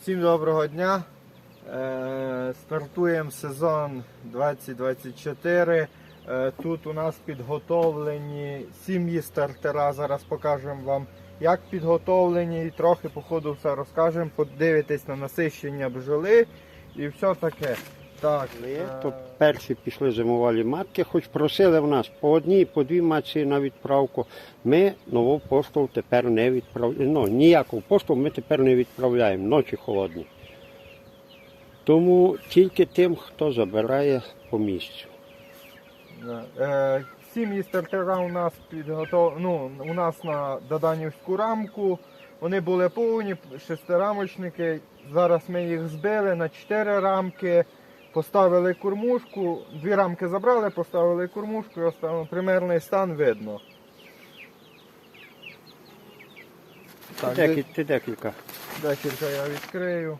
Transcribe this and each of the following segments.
Всім доброго дня. Е, Стартуємо сезон 2024. Е, Тут у нас підготовлені сім'ї стартера. Зараз покажемо вам, як підготовлені, і трохи по ходу все розкажемо. Подивитесь на насищення бджоли і все таке. Так, Ми е, то перші пішли зимувалі матки, хоч просили в нас по одній, по дві матці на відправку. Ми нову пошту тепер не відправляємо. Ну, ніяку пошту ми тепер не відправляємо, ночі холодні. Тому тільки тим, хто забирає по місцю. Е, Сім'ї стартера у нас підготов... ну, у нас на Доданівську рамку. Вони були повні, шестирамочники. Зараз ми їх збили на чотири рамки, поставили кормушку, дві рамки забрали, поставили кормушку і оставили примерний стан видно. Так, де- ти декілька. Декілька я відкрию.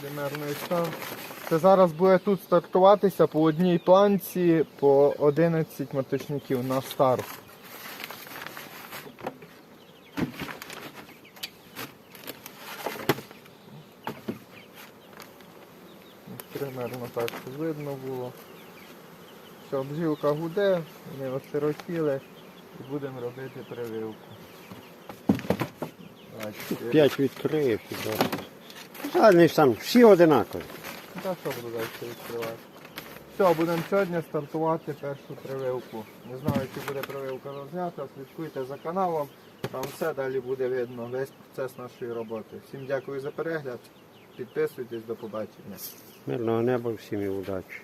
Примерний стан. Це зараз буде тут стартуватися по одній планці по 11 моточників на старт. Примерно так видно було. Все, бджілка гуде, вони осиротіли і будемо робити прививку. П'ять відкриєш і. Жадний стан, всі одинакові. Та що буду далі відкривати? Все, будемо сьогодні стартувати першу прививку. Не знаю, чи буде прививка рознята, слідкуйте за каналом. Там все далі буде видно, весь процес нашої роботи. Всім дякую за перегляд. Підписуйтесь, до побачення. Мирного неба, всім і удачі.